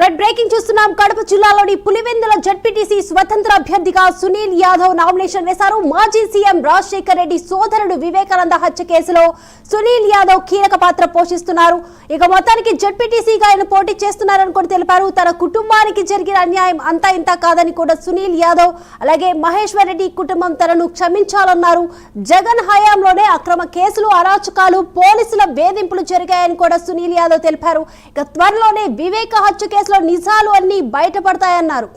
Red breaking చూస్తున్నాం. కడప జిల్లాలోని Pulivendula ZPTC స్వతంత్ర అభ్యర్థిగా సునీల్ యాదవ్ నామినేషన్ వేశారు. మాజీ సీఎం రాజశేఖర్ రెడ్డి సోదరుడు వివేకానంద హత్య కేసులో సునీల్ యాదవ్ కీలక పాత్ర పోషిస్తున్నారు. ఇక మొత్తానికి జడ్పీటీసీగా ఆయన పోటీ చేస్తున్నారని కూడా తెలిపారు. తన కుటుంబానికి జరిగిన అన్యాయం అంతా ఇంత కాదని కూడా సునీల్ యాదవ్ అలాగే మహేశ్వర్ రెడ్డి కుటుంబం తనను క్షమించాలన్నారు. జగన్ హయాంలోనే అక్రమ కేసులు అరాచకాలు పోలీసుల వేధింపులు జరిగాయని కూడా సునీల్ యాదవ్ తెలిపారు. ఇక త్వరలోనే వివేక హత్య కేసులో నిజాలు అన్ని బయటపడతాయన్నారు.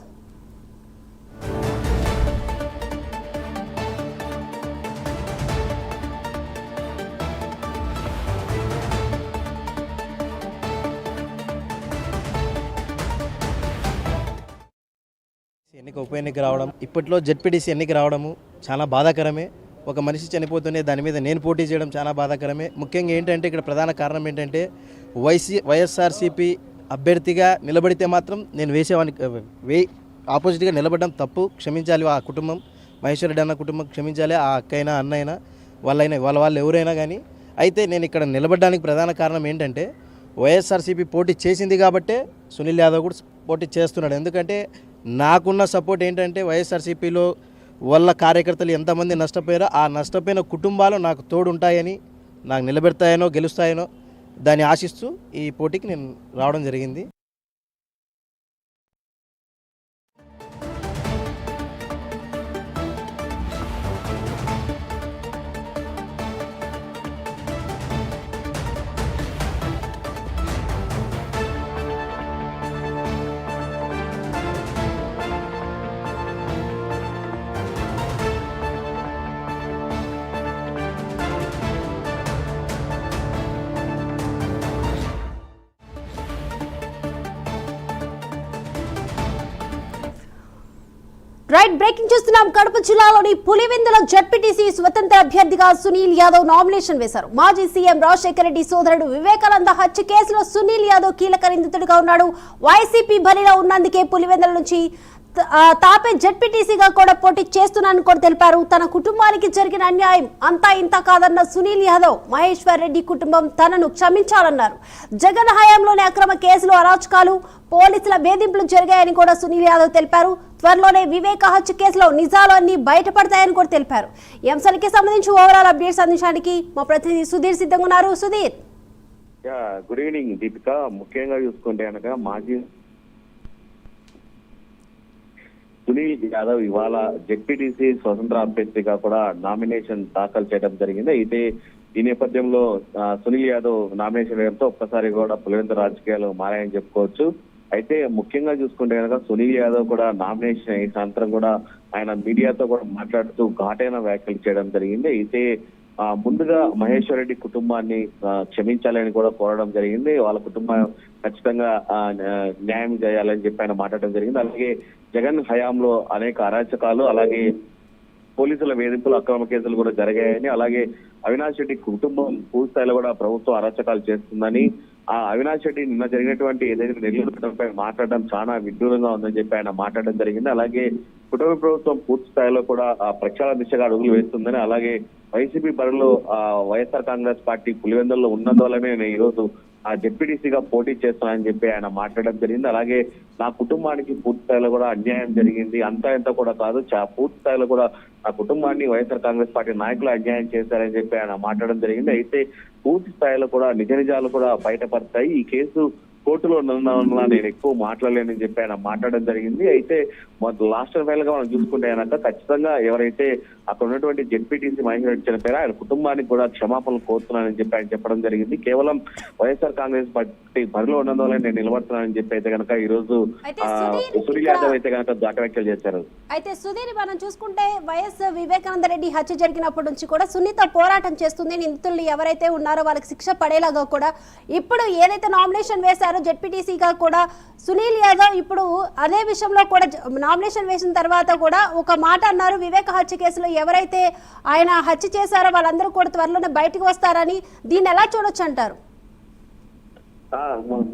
ఎన్నిక ఉప ఎన్నిక రావడం ఇప్పట్లో జెడ్పీటీసీ ఎన్నిక రావడము చాలా బాధాకరమే. ఒక మనిషి చనిపోతూనే దాని మీద నేను పోటీ చేయడం చాలా బాధాకరమే. ముఖ్యంగా ఏంటంటే ఇక్కడ ప్రధాన కారణం ఏంటంటే వైసీ వైఎస్ఆర్సీపీ అభ్యర్థిగా నిలబడితే మాత్రం నేను వేసేవానికి వే ఆపోజిట్గా నిలబడడం తప్పు. క్షమించాలి ఆ కుటుంబం. మహేశ్వర రెడ్డి అన్న కుటుంబం క్షమించాలి ఆ అక్కైనా అన్నైనా వాళ్ళైనా వాళ్ళ వాళ్ళు ఎవరైనా కానీ అయితే నేను ఇక్కడ నిలబడడానికి ప్రధాన కారణం ఏంటంటే వైఎస్ఆర్సీపీ పోటీ చేసింది కాబట్టే సునీల్ యాదవ్ కూడా పోటీ చేస్తున్నాడు. ఎందుకంటే నాకున్న సపోర్ట్ ఏంటంటే వైఎస్ఆర్సీపీలో వాళ్ళ కార్యకర్తలు ఎంతమంది నష్టపోయారో ఆ నష్టపోయిన కుటుంబాలు నాకు తోడు ఉంటాయని నాకు నిలబెడతాయనో గెలుస్తాయనో దాన్ని ఆశిస్తూ ఈ పోటీకి నేను రావడం జరిగింది. రైట్ బ్రేకింగ్ చూస్తున్నాం. కడప జిల్లాలోని పులివెందుల జడ్పీటీసీ స్వతంత్ర అభ్యర్థిగా సునీల్ యాదవ్ నామినేషన్ వేశారు. మాజీ సీఎం రాజశేఖర రెడ్డి సోదరుడు వివేకానంద హత్య కేసులో సునీల్ యాదవ్ కీలక నిందితుడిగా ఉన్నాడు. వైసీపీ బలిలో ఉన్నందుకే పులివెందుల నుంచి తాపే జడ్పీటీసీగా కూడా పోటీ చేస్తున్నానని కూడా తెలిపారు. తన కుటుంబానికి జరిగిన అన్యాయం అంతా ఇంత కాదన్న సునీల్ యాదవ్ మహేశ్వర్ రెడ్డి కుటుంబం తనను క్షమించాలన్నారు. జగన్ హయాంలోని అక్రమ కేసులు అరాచకాలు పోలీసుల వేధింపులు జరిగాయని కూడా సునీల్ యాదవ్ తెలిపారు. త్వరలోనే వివేక హత్య కేసులో నిజాలు అన్ని బయటపడతాయని కూడా తెలిపారు. ఈ అంశానికి సంబంధించి ఓవరాల్ అప్డేట్స్ అందించడానికి మా ప్రతినిధి సుధీర్ సిద్ధంగా ఉన్నారు. Sudheer. Yeah good evening Deepika. ముఖ్యంగా చూసుకుంటే అనగా మాజీ సునీల్ యాదవ్ ఇవాళ జెడ్పీటీసీ స్వతంత్ర అభ్యర్థిగా కూడా నామినేషన్ దాఖలు చేయడం జరిగింది. అయితే ఈ నేపథ్యంలో సునీల్ యాదవ్ నామినేషన్ వేయడంతో ఒక్కసారి కూడా పులివెంత రాజకీయాలు మారాయని చెప్పుకోవచ్చు. అయితే ముఖ్యంగా చూసుకుంటే కనుక సునీల్ యాదవ్ కూడా నామినేషన్ అయిన అనంతరం కూడా ఆయన మీడియాతో కూడా మాట్లాడుతూ ఘాటైన వ్యాఖ్యలు చేయడం జరిగింది. అయితే ముందుగా మహేశ్వర రెడ్డి కుటుంబాన్ని క్షమించాలని కూడా కోరడం జరిగింది. వాళ్ళ కుటుంబం ఖచ్చితంగా ఆ, న్యాయం చేయాలని చెప్పి ఆయన మాట్లాడడం జరిగింది. అలాగే జగన్ హయాంలో అనేక అరాచకాలు అలాగే పోలీసుల వేధింపులు అక్రమ కేసులు కూడా జరిగాయని అలాగే అవినాష్ రెడ్డి కుటుంబం పూర్తి స్థాయిలో కూడా ప్రభుత్వం అరాచకాలు చేస్తుందని ఆ అవినాష్ రెడ్డి నిన్న జరిగినటువంటి ఏదైతే నెల్లూరు ఘటనపై మాట్లాడడం చాలా విడ్డూరంగా ఉందని చెప్పి ఆయన మాట్లాడడం జరిగింది. అలాగే కుటుంబ ప్రభుత్వం పూర్తి స్థాయిలో కూడా ఆ ప్రక్షాళన దిశగా అడుగులు వేస్తుందని అలాగే వైసీపీ బరిలో ఆ వైఎస్ఆర్ కాంగ్రెస్ పార్టీ పులివెందుల్లో ఉన్నందువల్లనే నేను ఈ రోజు ఆ జెడ్పీటీసీగా పోటీ చేస్తానని చెప్పి ఆయన మాట్లాడడం జరిగింది. అలాగే నా కుటుంబానికి పూర్తి స్థాయిలో కూడా అన్యాయం జరిగింది. అంతా ఎంత కూడా కాదు చా- పూర్తి స్థాయిలో కూడా నా కుటుంబాన్ని వైఎస్ఆర్ కాంగ్రెస్ పార్టీ నాయకులు అన్యాయం చేశారని చెప్పి ఆయన మాట్లాడడం జరిగింది. అయితే పూర్తి స్థాయిలో కూడా నిజ నిజాలు కూడా బయటపడతాయి. ఈ కేసు కోర్టులో ఉన్నందువల్ల నేను ఎక్కువ మాట్లాడలేనని చెప్పి ఆయన మాట్లాడడం జరిగింది. అయితే లాస్ట్ ఫైల్గా మనం చూసుకుంటే కనుక ఖచ్చితంగా ఎవరైతే అక్కడ ఉన్నటువంటి జెడ్పీటీసీ మహేశ్వర రెడ్డి చనిపోయారో ఆయన కుటుంబానికి కూడా క్షమాపణలు కోరుతున్నానని చెప్పి ఆయన చెప్పడం జరిగింది. కేవలం వైఎస్ఆర్ కాంగ్రెస్ పార్టీ బరిలో ఉన్నందువల్ల నేను నిలబడుతున్నానని చెప్పి అయితే కనుక ఈ రోజు సునీల్ యాదవ్ అయితే కనుక ఘాట వ్యాఖ్యలు చేశారు. అయితే సుధీర్ మనం చూసుకుంటే వైఎస్ వివేకానంద రెడ్డి హత్య జరిగినప్పటి నుంచి కూడా సునీత పోరాటం చేస్తుంది. నిందితులు ఎవరైతే ఉన్నారో వాళ్ళకి శిక్ష పడేలాగా కూడా ఇప్పుడు ఏదైతే నామినేషన్ వేశారో జెడ్పీటీసీగా కూడా సునీల్ యాదవ్ ఇప్పుడు అదే విషయంలో కూడా నామినేషన్ వేసిన తర్వాత కూడా ఒక మాట అన్నారు. వివేక హత్య కేసులో ఎవరైతే ఆయన హత్య చేశారో వాళ్ళందరూ కూడా త్వరలోనే బయటకు వస్తారని దీన్ని ఎలా చూడొచ్చు అంటారు? ఆ,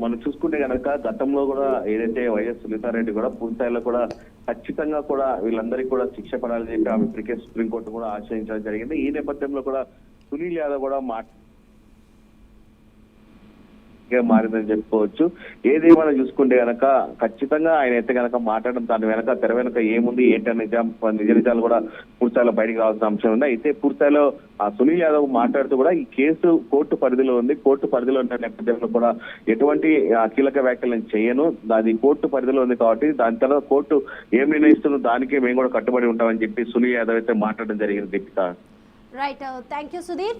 మనం చూసుకుంటే కనుక గతంలో కూడా ఏదైతే వైఎస్ సునీతారెడ్డి కూడా పూర్తిస్థాయిలో కూడా ఖచ్చితంగా కూడా వీళ్ళందరికీ కూడా శిక్ష పడాలని చెప్పి ఆమె క్రికెట్ సుప్రీంకోర్టు కూడా ఆశ్రయించడం జరిగింది. ఈ నేపథ్యంలో కూడా సునీల్ యాదవ్ కూడా మా గా మారిందని చెప్పుకోవచ్చు. ఏదేమైనా చూసుకుంటే గనక ఖచ్చితంగా ఆయన అయితే గనక మాట్లాడడం దాని వెనక తెర వెనక ఏముంది ఏంటనే నిజాం నిజ నిజాలు కూడా పూర్తిలో బయటకు రావాల్సిన అంశం ఉంది అయితే పూర్తిలో ఆ సునీల్ యాదవ్ మాట్లాడుతూ కూడా ఈ కేసు కోర్టు పరిధిలో ఉంది. కోర్టు పరిధిలో ఉన్న నేపథ్యంలో కూడా ఎటువంటి కీలక వ్యాఖ్యలు చేయను. అది కోర్టు పరిధిలో ఉంది కాబట్టి దాని తర్వాత కోర్టు ఏం నిర్ణయిస్తుందో దానికే మేము కూడా కట్టుబడి ఉంటామని చెప్పి సునీల్ యాదవ్ అయితే మాట్లాడడం జరిగింది Deepika. Right thank you Sudheer.